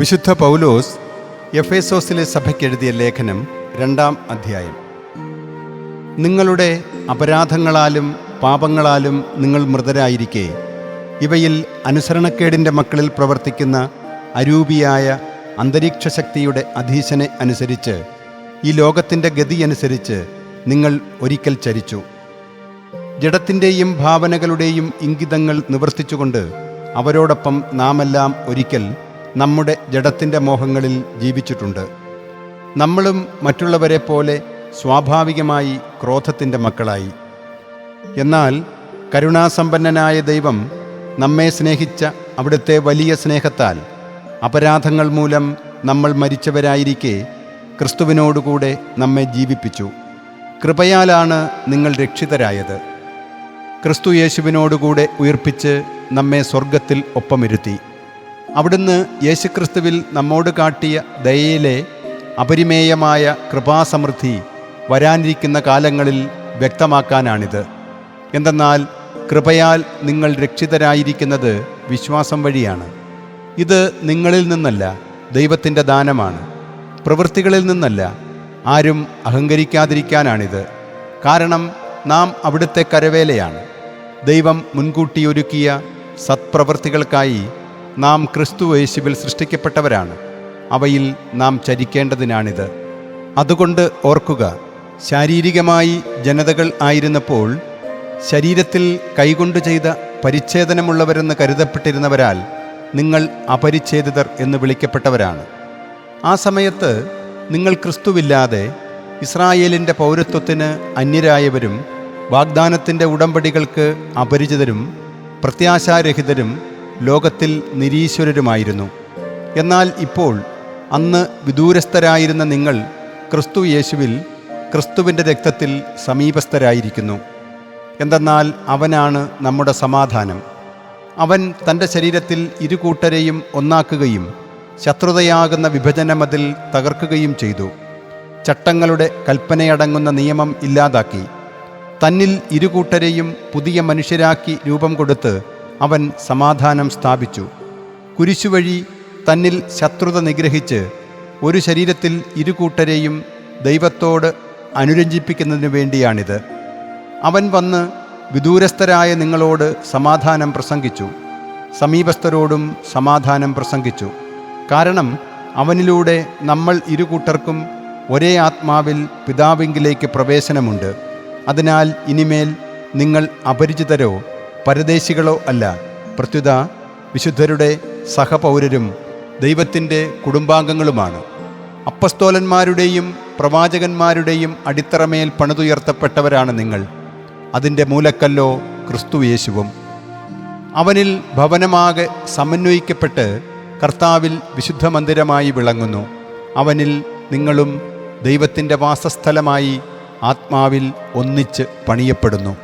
വിശുദ്ധ പൗലോസ് എഫേസോസിലെ സഭയ്ക്കെഴുതിയ ലേഖനം രണ്ടാം അധ്യായം. നിങ്ങളുടെ അപരാധങ്ങളാലും പാപങ്ങളാലും നിങ്ങൾ മൃതരായിരിക്കെ. ഇവയിൽ അനുസരണക്കേടിന്റെ മക്കളിൽ പ്രവർത്തിക്കുന്ന അരൂപിയായ അന്തരീക്ഷ ശക്തിയുടെ അധീശനെ അനുസരിച്ച് ഈ ലോകത്തിന്റെ ഗതി അനുസരിച്ച് നിങ്ങൾ ഒരിക്കൽ ചരിച്ചു. ജഡത്തിന്റെയും ഭാവനകളുടെയും ഇംഗിതങ്ങൾ നിവർത്തിച്ചുകൊണ്ട് അവരോടൊപ്പം നാമെല്ലാം ഒരിക്കൽ നമ്മുടെ ജഡത്തിന്റെ മോഹങ്ങളിൽ ജീവിച്ചിട്ടുണ്ട്. നമ്മളും മറ്റുള്ളവരെ പോലെ സ്വാഭാവികമായി ക്രോധത്തിന്റെ മക്കളായി. എന്നാൽ കരുണാസമ്പന്നനായ ദൈവം നമ്മെ സ്നേഹിച്ച അവിടുത്തെ വലിയ സ്നേഹത്താൽ അപരാധങ്ങൾ മൂലം നമ്മൾ മരിച്ചവരായിരിക്കെ ക്രിസ്തുവിനോടുകൂടെ നമ്മെ ജീവിപ്പിച്ചു. കൃപയാലാണ് നിങ്ങൾ രക്ഷിതരായത്. ക്രിസ്തു യേശുവിനോടുകൂടെ ഉയർപ്പിച്ച് നമ്മെ സ്വർഗത്തിൽ ഒപ്പമിരുത്തി. അവിടുന്ന് യേശുക്രിസ്തുവിൽ നമ്മോട് കാട്ടിയ ദയയിലെ അപരിമേയമായ കൃപാസമൃദ്ധി വരാനിരിക്കുന്ന കാലങ്ങളിൽ വ്യക്തമാക്കാനാണിത്. എന്തെന്നാൽ കൃപയാൽ നിങ്ങൾ രക്ഷിതരായിരിക്കുന്നത് വിശ്വാസം വഴിയാണ്. ഇത് നിങ്ങളിൽ നിന്നല്ല ദൈവത്തിന്റെ ദാനമാണ്. പ്രവൃത്തികളിൽ നിന്നല്ല ആരും അഹങ്കരിക്കാതിരിക്കാനാണിത്. കാരണം നാം അവിടുത്തെ കരവേലയാണ്. ദൈവം മുൻകൂട്ടി ഒരുക്കിയ സത്പ്രവൃത്തികൾക്കായി നാം ക്രിസ്തു യേശുവിൽ സൃഷ്ടിക്കപ്പെട്ടവരാണ്. അവയിൽ നാം ചരിക്കേണ്ടതിനാണിത്. അതുകൊണ്ട് ഓർക്കുക ശാരീരികമായി ജനതകൾ ആയിരുന്നപ്പോൾ ശരീരത്തിൽ കൈകൊണ്ട് ചെയ്ത പരിച്ഛേദനമുള്ളവരെന്ന് കരുതപ്പെട്ടിരുന്നവരാൽ നിങ്ങൾ അപരിച്ഛേദിതർ എന്ന് വിളിക്കപ്പെട്ടവരാണ്. ആ സമയത്ത് നിങ്ങൾ ക്രിസ്തുവില്ലാതെ ഇസ്രായേലിന്റെ പൗരത്വത്തിന് അന്യരായവരും വാഗ്ദാനത്തിന്റെ ഉടമ്പടികൾക്ക് അപരിചിതരും പ്രത്യാശാരഹിതരും ലോകത്തിൽ നിരീശ്വരരുമായിരുന്നു. എന്നാൽ ഇപ്പോൾ അന്ന് വിദൂരസ്ഥരായിരുന്ന നിങ്ങൾ ക്രിസ്തു യേശുവിൽ ക്രിസ്തുവിന്റെ രക്തത്തിൽ സമീപസ്ഥരായിരിക്കുന്നു. എന്തെന്നാൽ അവനാണ് നമ്മുടെ സമാധാനം. അവൻ തന്റെ ശരീരത്തിൽ ഇരുകൂട്ടരെയും ഒന്നാക്കുകയും ശത്രുതയാകുന്ന വിഭജനമതിൽ തകർക്കുകയും ചെയ്തു. ചട്ടങ്ങളുടെ കൽപ്പനയടങ്ങുന്ന നിയമം ഇല്ലാതാക്കി. തന്നിൽ ഇരുകൂട്ടരെയും പുതിയ മനുഷ്യരാക്കി രൂപം കൊടുത്ത് അവൻ സമാധാനം സ്ഥാപിച്ചു. കുരിശുവഴി തന്നിൽ ശത്രുത നിഗ്രഹിച്ച് ഒരു ശരീരത്തിൽ ഇരുകൂട്ടരെയും ദൈവത്തോട് അനുരഞ്ജിപ്പിക്കുന്നതിനു വേണ്ടിയാണിത്. അവൻ വന്ന് വിദൂരസ്ഥരായ നിങ്ങളോട് സമാധാനം പ്രസംഗിച്ചു. സമീപസ്ഥരോടും സമാധാനം പ്രസംഗിച്ചു. കാരണം അവനിലൂടെ നമ്മൾ ഇരുകൂട്ടർക്കും ഒരേ ആത്മാവിൽ പിതാവിങ്കിലേക്ക് പ്രവേശനമുണ്ട്. അതിനാൽ ഇനിമേൽ നിങ്ങൾ അപരിചിതരോ പരദേശികളോ അല്ല. പ്രത്യുത വിശുദ്ധരുടെ സഹപൗരരും ദൈവത്തിന്റെ കുടുംബാംഗങ്ങളുമാണ്. അപ്പസ്തോലന്മാരുടെയും പ്രവാചകന്മാരുടെയും അടിത്തറമേൽ പണിതുയർത്തപ്പെട്ടവരാണ് നിങ്ങൾ. അതിന്റെ മൂലക്കല്ലോ ക്രിസ്തു യേശുവും. അവനിൽ ഭവനമാകെ സമന്വയിക്കപ്പെട്ട് കർത്താവിൽ വിശുദ്ധ മന്ദിരമായി വിളങ്ങുന്നു. അവനിൽ നിങ്ങളും ദൈവത്തിന്റെ വാസസ്ഥലമായി ആത്മാവിൽ ഒന്നിച്ച് പണിയപ്പെടുന്നു.